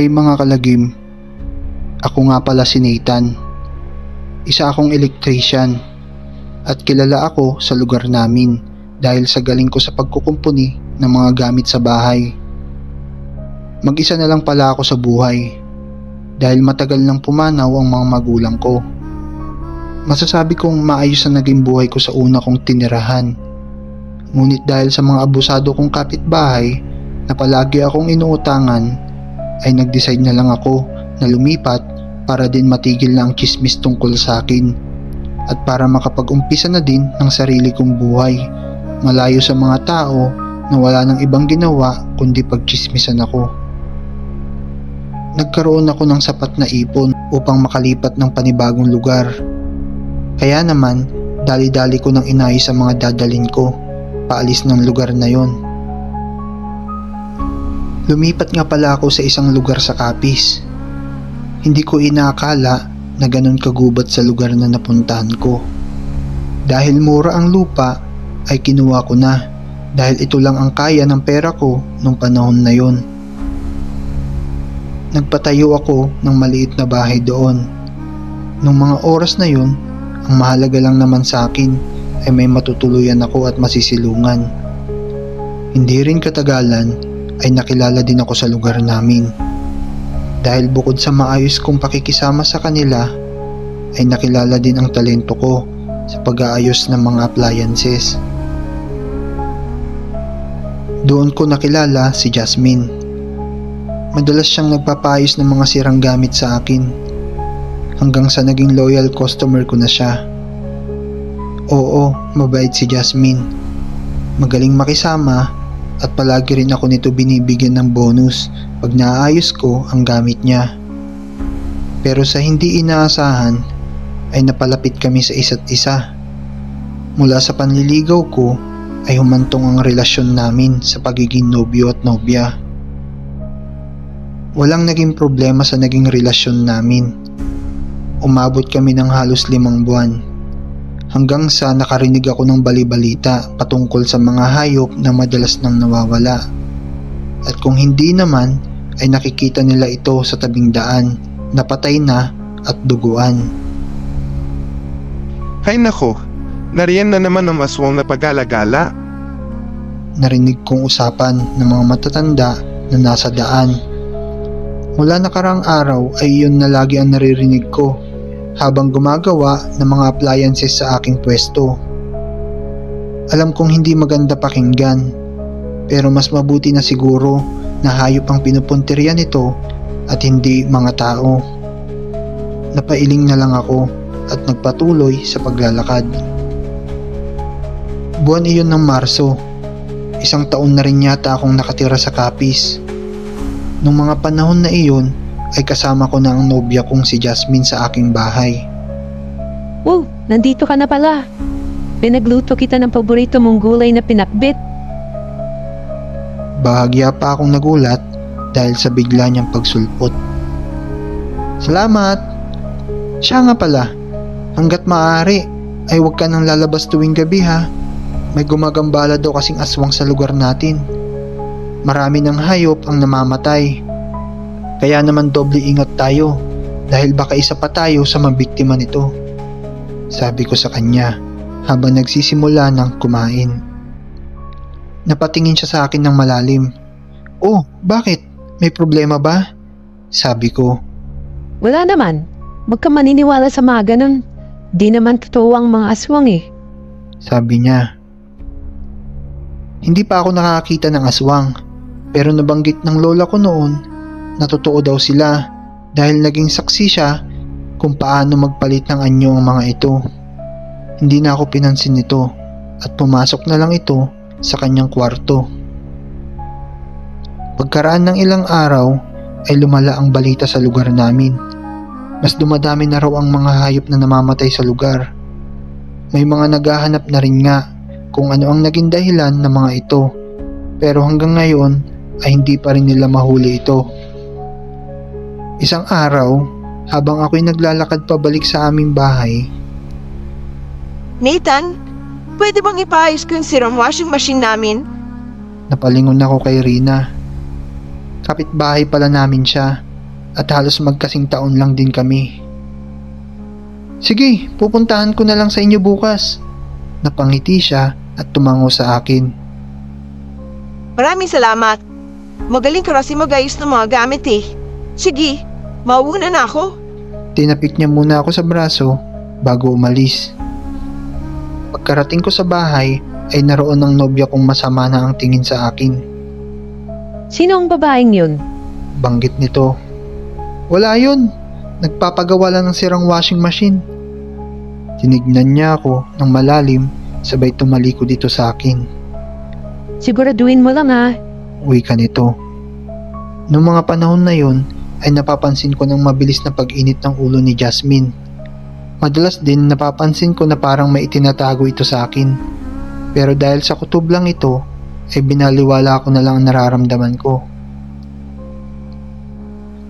Hi mga kalagim. Ako nga pala si Nathan. Isa akong electrician at kilala ako sa lugar namin dahil sa galing ko sa pagkukumpuni ng mga gamit sa bahay. Mag-isa na lang pala ako sa buhay dahil matagal nang pumanaw ang mga magulang ko. Masasabi kong maayos na naging buhay ko sa una kong tinirahan. Ngunit dahil sa mga abusado kong kapitbahay na palagi akong inuutangan ay nag-decide na lang ako na lumipat para din matigil na ang chismis tungkol sa akin at para makapag-umpisa na din ng sarili kong buhay malayo sa mga tao na wala nang ibang ginawa kundi pagchismisan ako. Nagkaroon ako ng sapat na ipon upang makalipat ng panibagong lugar. Kaya naman, dali-dali ko nang inayos ang mga dadalin ko paalis ng lugar na yon. Lumipat nga pala ako sa isang lugar sa Capiz. Hindi ko inaakala na ganun kagubat sa lugar na napuntahan ko. Dahil mura ang lupa ay kinuha ko na dahil ito lang ang kaya ng pera ko nung panahon na yon. Nagpatayo ako ng maliit na bahay doon. Nung mga oras na yon, ang mahalaga lang naman sa akin ay may matutuluyan ako at masisilungan. Hindi rin katagalan ay nakilala din ako sa lugar namin. Dahil bukod sa maayos kong pakikisama sa kanila, ay nakilala din ang talento ko sa pag-aayos ng mga appliances. Doon ko nakilala si Jasmine. Madalas siyang nagpapayos ng mga sirang gamit sa akin hanggang sa naging loyal customer ko na siya. Oo, mabait si Jasmine. Magaling makisama at palagi rin ako nito binibigyan ng bonus pag naayos ko ang gamit niya. Pero sa hindi inaasahan ay napalapit kami sa isa't isa. Mula sa panliligaw ko ay humantong ang relasyon namin sa pagiging nobyo at nobya. Walang naging problema sa naging relasyon namin. Umabot kami ng halos limang buwan hanggang sa nakarinig ako ng balibalita patungkol sa mga hayop na madalas nang nawawala. At kung hindi naman ay nakikita nila ito sa tabing daan, napatay na at duguan. Hay nako, nariyan na naman ang aswang na pag-alagala. Narinig kong usapan ng mga matatanda na nasa daan. Mula nakarang araw ay yun na lagi ang naririnig ko habang gumagawa ng mga appliances sa aking pwesto. Alam kong hindi maganda pakinggan, pero mas mabuti na siguro na hayop ang pinupuntirya nito at hindi mga tao. Napailing na lang ako at nagpatuloy sa paglalakad. Buwan iyon ng Marso, isang taon na rin yata akong nakatira sa Capiz. Nung mga panahon na iyon ay kasama ko na ang nobya kong si Jasmine sa aking bahay. Wow, nandito ka na pala. Pinagluto kita ng paborito mong gulay na pinakbit. Bahagya pa akong nagulat dahil sa bigla niyang pagsulpot. Salamat! Siya nga pala, hanggat maaari ay huwag ka nang lalabas tuwing gabi ha. May gumagambala daw kasing aswang sa lugar natin. Marami ng hayop ang namamatay. Kaya naman doble ingat tayo dahil baka isa pa tayo sa mabiktima nito. Sabi ko sa kanya habang nagsisimula ng kumain. Napatingin siya sa akin ng malalim. Oh, bakit? May problema ba? Sabi ko. Wala naman. Huwag ka maniniwala sa mga ganun. Di naman totoo ang mga aswang eh. Sabi niya. Hindi pa ako nakakita ng aswang, pero nabanggit ng lola ko noon na totoo daw sila dahil naging saksi siya kung paano magpalit ng anyo ang mga ito. Hindi na ako pinansin nito at pumasok na lang ito sa kanyang kwarto. Pagkaraan ng ilang araw ay lumala ang balita sa lugar namin. Mas dumadami na raw ang mga hayop na namamatay sa lugar. May mga naghahanap na rin nga kung ano ang naging dahilan ng mga ito. Pero hanggang ngayon ay hindi pa rin nila mahuli ito. Isang araw, habang ako'y naglalakad pabalik sa aming bahay, Nathan, pwede bang ipaayos ko yung siram washing machine namin? napalingon ako kay Rina. Kapitbahay pala namin siya at halos magkasing taon lang din kami. Sige, pupuntahan ko na lang sa inyo bukas. Napangiti siya at tumango sa akin. Maraming salamat. Magaling ka kasi magayos ng mga gamit eh. Sige, mauuna na ako. Tinapik niya muna ako sa braso bago umalis. Pagkarating ko sa bahay ay naroon ng nobya kong masama na ang tingin sa akin. Sino ang babaeng yun? Banggit nito. Wala yun. Nagpapagawa lang ng sirang washing machine. Tinignan niya ako ng malalim sabay tumaliko dito sa akin. Siguraduhin mo lang ha. Uwi ka nito. Noong mga panahon na yun ay napapansin ko ng mabilis na pag-init ng ulo ni Jasmine. Madalas din napapansin ko na parang may itinatago ito sa akin. Pero dahil sa kutob lang ito, ay binaliwala ko na lang ang nararamdaman ko.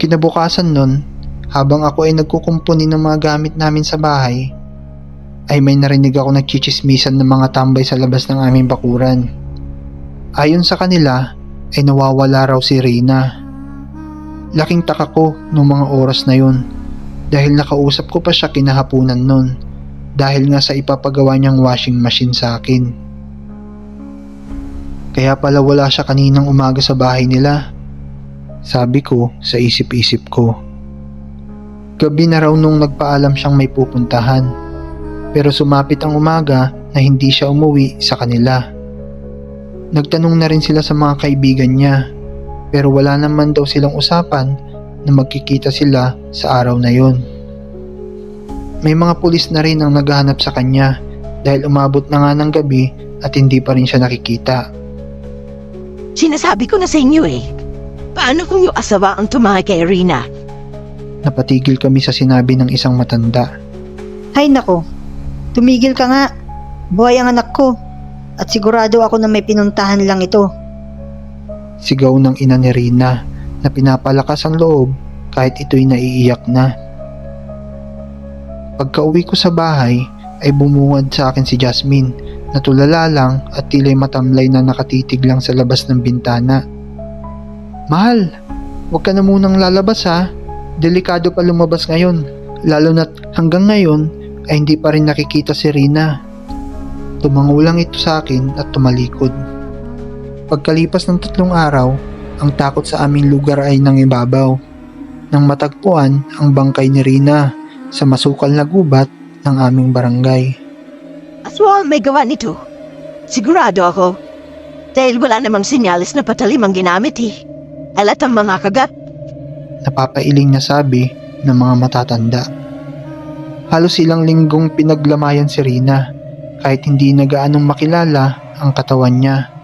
Kinabukasan nun, habang ako ay nagkukumpuni ng mga gamit namin sa bahay, ay may narinig ako nagchichismisan ng mga tambay sa labas ng aming bakuran. Ayon sa kanila, ay nawawala raw si Reyna. Laking taka ko nung mga oras na yun dahil nakausap ko pa siya kinahapunan nun dahil nga sa ipapagawa niyang washing machine sa akin. Kaya pala wala siya kaninang umaga sa bahay nila. Sabi ko sa isip-isip ko. Gabi na raw nung nagpaalam siyang may pupuntahan. Pero sumapit ang umaga na hindi siya umuwi sa kanila. Nagtanong na rin sila sa mga kaibigan niya pero wala naman daw silang usapan na magkikita sila sa araw na yon. May mga pulis na rin ang naghahanap sa kanya dahil umabot na nga ng gabi at hindi pa rin siya nakikita. Sinasabi ko na sa inyo eh. Paano kung yung asawa ang tumahay kay Rina? Napatigil kami sa sinabi ng isang matanda. Hay nako, tumigil ka nga. Buhay ang anak ko. At sigurado ako na may pinuntahan lang ito. Sigaw ng ina ni Rina na pinapalakas ang loob kahit ito'y naiiyak na. Pagka uwi ko sa bahay ay bumungad sa akin si Jasmine na tulala lang at tila'y matamlay na nakatitig lang sa labas ng bintana. Mahal, huwag ka na munang lalabas ha. Delikado pa lumabas ngayon. Lalo na't hanggang ngayon ay hindi pa rin nakikita si Rina. Tumango lang ito sa akin at tumalikod. Pagkalipas ng tatlong araw, ang takot sa aming lugar ay nangibabaw. Nang matagpuan ang bangkay ni Rina sa masukal na gubat ng aming barangay. Aswang may gawa nito. Sigurado ako. Dahil wala namang sinyalis na patalim ang ginamit eh. Alat ang mga kagat. Napapailing na sabi ng mga matatanda. Halos ilang linggong pinaglamayan si Rina kahit hindi na gaanong makilala ang katawan niya.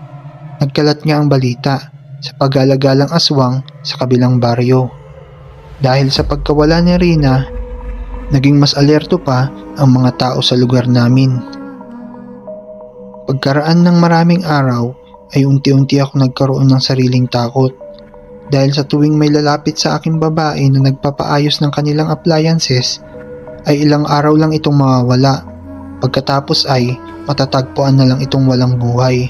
Nagkalat nga ang balita sa pag-alagalang aswang sa kabilang baryo. Dahil sa pagkawala ni Rina, naging mas alerto pa ang mga tao sa lugar namin. Pagkaraan ng maraming araw ay unti-unti ako nagkaroon ng sariling takot dahil sa tuwing may lalapit sa aking babae na nagpapaayos ng kanilang appliances ay ilang araw lang itong mawawala pagkatapos ay matatagpuan na lang itong walang buhay.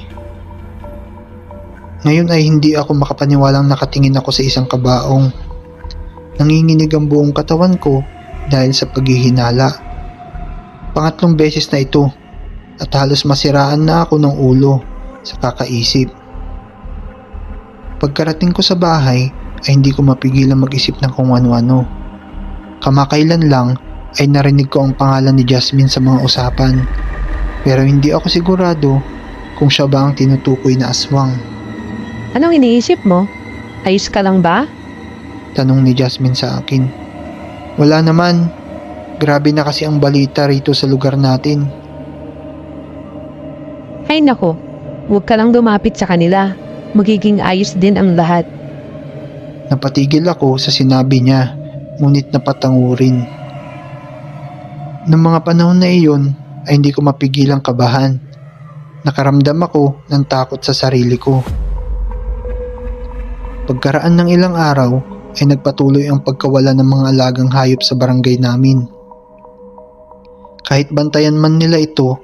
Ngayon ay hindi ako makapaniwalang nakatingin ako sa isang kabaong. Nanginginig ang buong katawan ko dahil sa paghihinala. Pangatlong beses na ito at halos masiraan na ako ng ulo sa kakaisip. Pagkarating ko sa bahay ay hindi ko mapigilan mag-isip ng kung ano-ano. Kamakailan lang ay narinig ko ang pangalan ni Jasmine sa mga usapan. Pero hindi ako sigurado kung siya ba ang tinutukoy na aswang. Anong iniisip mo? Ayos ka lang ba? Tanong ni Jasmine sa akin. Wala naman. Grabe na kasi ang balita rito sa lugar natin. Ay nako, huwag ka lang lumapit sa kanila. Magiging ayos din ang lahat. Napatigil ako sa sinabi niya, ngunit napatangurin. Noong mga panahon na iyon, ay hindi ko mapigilang kabahan. Nakaramdam ako ng takot sa sarili ko. Pagkaraan ng ilang araw, ay nagpatuloy ang pagkawala ng mga alagang hayop sa barangay namin. Kahit bantayan man nila ito,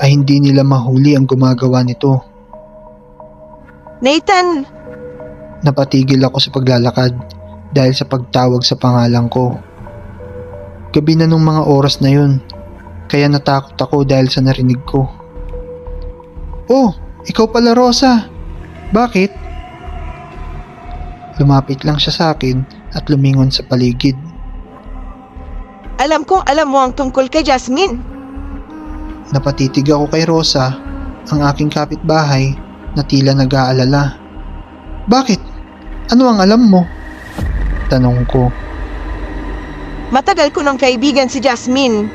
ay hindi nila mahuli ang gumagawa nito. Nathan, Napatigil ako sa paglalakad dahil sa pagtawag sa pangalan ko. Gabi na nung mga oras na yun, kaya natakot ako dahil sa narinig ko. Oh, ikaw pala Rosa. Bakit? Lumapit lang siya sa akin at lumingon sa paligid. Alam kong alam mo ang tungkol kay Jasmine. Napatitig ako kay Rosa, ang aking kapitbahay, na tila nag-aalala. Bakit? Ano ang alam mo? Tanong ko. Matagal ko ng kaibigan si Jasmine.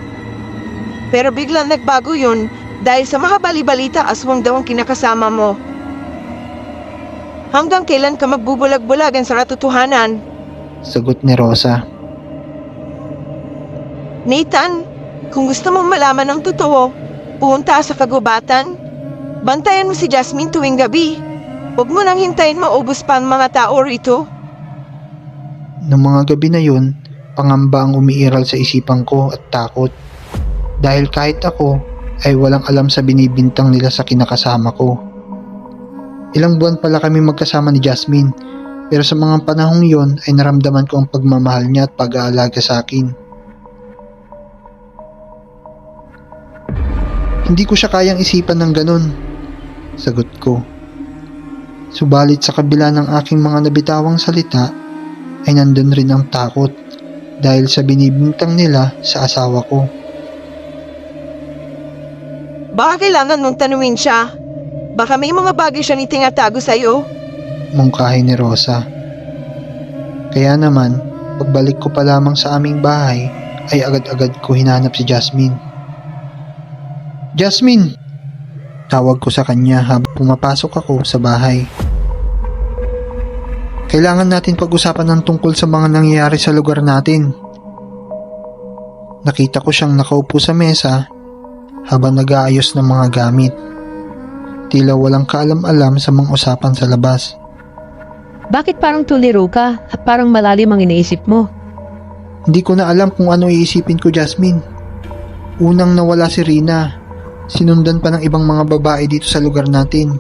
Pero biglang nagbago yun dahil sa mahabali-balita aswang daw ang kinakasama mo. Hanggang kailan ka magbubulag-bulagan sa katotohanan? Sagot ni Rosa. Nathan, kung gusto mong malaman ang totoo, pumunta sa kagubatan. Bantayan mo si Jasmine tuwing gabi. Huwag mo nang hintayin maubos pa ang mga tao rito. Noong mga gabi na yun, pangamba ang umiiral sa isipan ko at takot. Dahil kahit ako ay walang alam sa binibintang nila sa kinakasama ko. Ilang buwan pala kami magkasama ni Jasmine, pero sa mga panahong yon ay naramdaman ko ang pagmamahal niya at pag-aalaga sa akin. Hindi ko siya kayang isipan ng ganun. Sagot ko. Subalit sa kabila ng aking mga nabitawang salita, ay nandun rin ang takot dahil sa binibintang nila sa asawa ko. Baka kailangan mong tanungin siya. Baka may mga bagay siya ni tinatago sa'yo. Mungkahi ni Rosa. Kaya naman, pagbalik ko pa lamang sa aming bahay, ay agad-agad ko hinanap si Jasmine. Jasmine! Tawag ko sa kanya habang pumapasok ako sa bahay. Kailangan natin pag-usapan ng tungkol sa mga nangyayari sa lugar natin. Nakita ko siyang nakaupo sa mesa habang nag-aayos ng mga gamit. Tila walang kaalam-alam sa mga usapan sa labas. Bakit parang tuliro ka at parang malalim ang iniisip mo? Hindi ko na alam kung ano iisipin ko, Jasmine. Unang nawala si Rina. Sinundan pa ng ibang mga babae dito sa lugar natin.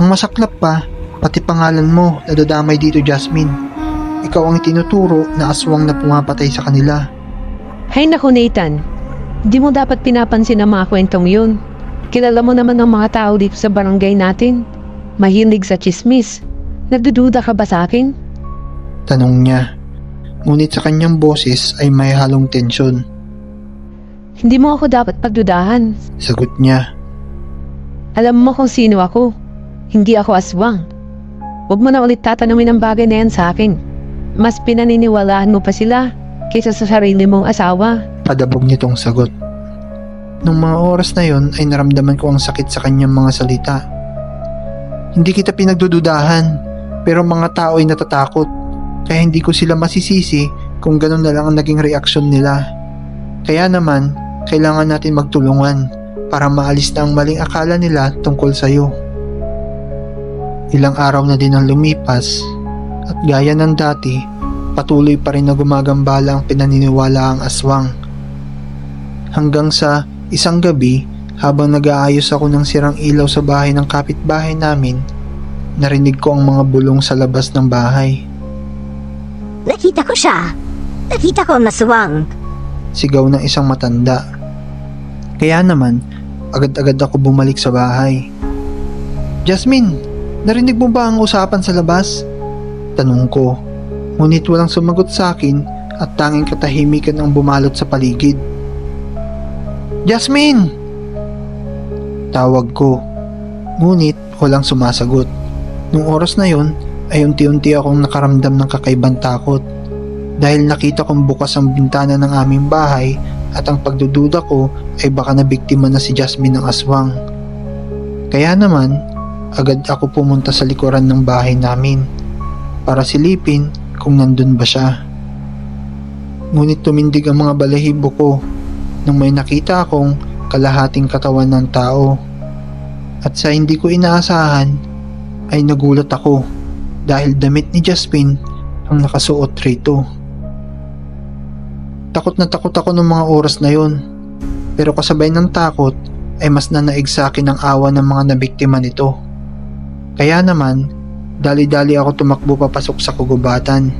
Ang masaklap pa, pati pangalan mo nadadamay dito, Jasmine. Ikaw ang tinuturo na aswang na pumapatay sa kanila. Hay naku Nathan, di mo dapat pinapansin ang mga kwentong yun. Kilala mo naman ang mga tao dito sa barangay natin. Mahilig sa chismis. Nagdududa ka ba sa akin? Tanong niya. Ngunit sa kanyang boses ay may halong tensyon. Hindi mo ako dapat pagdudahan. Sagot niya. Alam mo kung sino ako. Hindi ako aswang. Huwag mo na ulit tatanungin ang bagay na yan sa akin. Mas pinaniniwalaan mo pa sila kaysa sa sarili mong asawa. Padabog nitong sagot. Nung mga oras na yon ay naramdaman ko ang sakit sa kanyang mga salita. Hindi kita pinagdududahan, pero mga tao ay natatakot. Kaya hindi ko sila masisisi kung ganun na lang ang naging reaksyon nila. Kaya naman, kailangan natin magtulungan para maalis na ang maling akala nila tungkol sa'yo. Ilang araw na din ang lumipas at gaya ng dati, patuloy pa rin na gumagambala ang pinaniniwala ang aswang. Hanggang sa isang gabi, habang nag-aayos ako ng sirang ilaw sa bahay ng kapitbahay namin, narinig ko ang mga bulong sa labas ng bahay. Nakita ko siya. Nakita ko ang maswang. Sigaw ng isang matanda. Kaya naman, agad-agad ako bumalik sa bahay. Jasmine, narinig mo ba ang usapan sa labas? Tanong ko. Ngunit walang sumagot sa akin at tanging katahimikan ang bumalot sa paligid. Jasmine! Tawag ko. Ngunit walang sumasagot. Nung oras na yon ay unti-unti akong nakaramdam ng kakaibang takot dahil nakita kong bukas ang bintana ng aming bahay at ang pagdududa ko ay baka nabiktima na si Jasmine ng aswang. Kaya naman, agad ako pumunta sa likuran ng bahay namin para silipin kung nandun ba siya. Ngunit tumindig ang mga balahibo ko nang may nakita akong kalahating katawan ng tao. At sa hindi ko inaasahan ay nagulat ako dahil damit ni Jasmine ang nakasuot rito. Takot na takot ako ng mga oras na yon. Pero kasabay ng takot ay mas nanaig sa akin ang awa ng mga nabiktima nito. Kaya naman, dali-dali ako tumakbo papasok sa kugubatan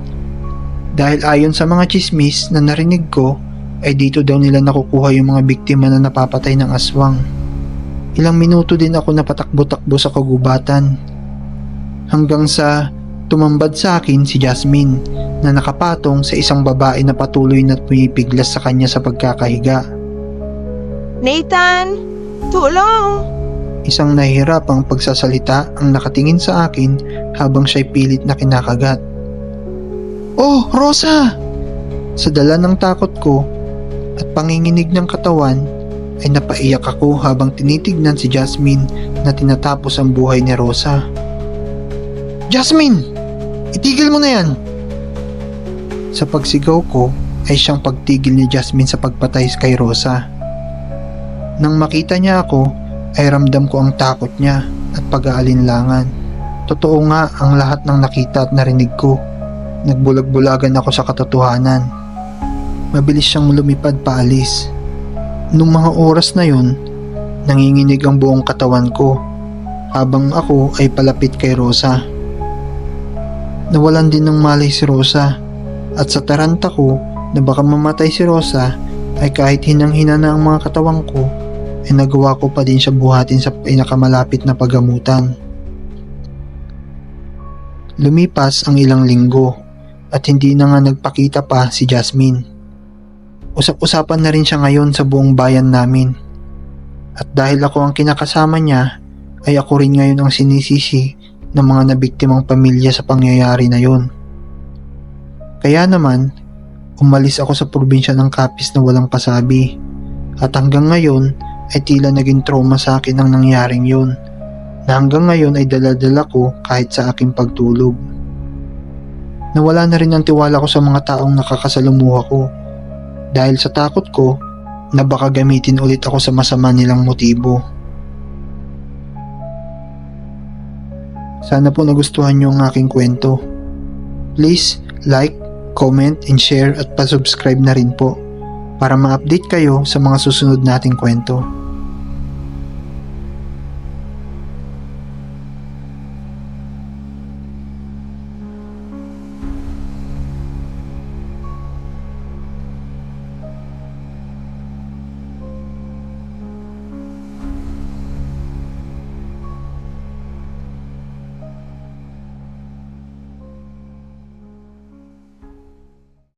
Dahil ayon sa mga chismis na narinig ko, ay dito daw nila nakukuha yung mga biktima na napapatay ng aswang. Ilang minuto din ako napatakbo-takbo sa kagubatan. Hanggang sa tumambad sa akin si Jasmine na nakapatong sa isang babae na patuloy na pumipiglas sa kanya sa pagkakahiga. Nathan! Tulong! Isang nahihirapang pagsasalita ang nakatingin sa akin habang siya'y pilit na kinakagat. Oh, Rosa! Sa dala ng takot ko at panginginig ng katawan ay napaiyak ako habang tinitignan si Jasmine na tinatapos ang buhay ni Rosa. Jasmine! Itigil mo na yan! Sa pagsigaw ko ay siyang pagtigil ni Jasmine sa pagpatay kay Rosa. Nang makita niya ako ay ramdam ko ang takot niya at pag-aalinlangan. Totoo nga ang lahat ng nakita at narinig ko. Nagbulag-bulagan ako sa katotohanan. Mabilis siyang lumipad paalis. Nung mga oras na yun, nanginginig ang buong katawan ko habang ako ay palapit kay Rosa. Nawalan din ng malay si Rosa at sa taranta ko na baka mamatay si Rosa ay kahit hinang-hina na ang mga katawan ko ay nagawa ko pa din siya buhatin sa pinakamalapit na pagamutan. Lumipas ang ilang linggo at hindi na nga nagpakita pa si Jasmine. Usap-usapan na rin siya ngayon sa buong bayan namin. At dahil ako ang kinakasama niya, ay ako rin ngayon ang sinisisi ng mga nabiktimang pamilya sa pangyayari na yon. Kaya naman, umalis ako sa probinsya ng Kapis na walang pasabi. At hanggang ngayon ay tila naging trauma sa akin ang nangyaring yon na hanggang ngayon ay daladala ko kahit sa aking pagtulog. Nawala na rin ang tiwala ko sa mga taong nakakasalumuha ko dahil sa takot ko na baka gamitin ulit ako sa masama nilang motibo. Sana po nagustuhan niyo ang aking kwento. Please like, comment, and share at pa-subscribe na rin po para ma-update kayo sa mga susunod nating kwento.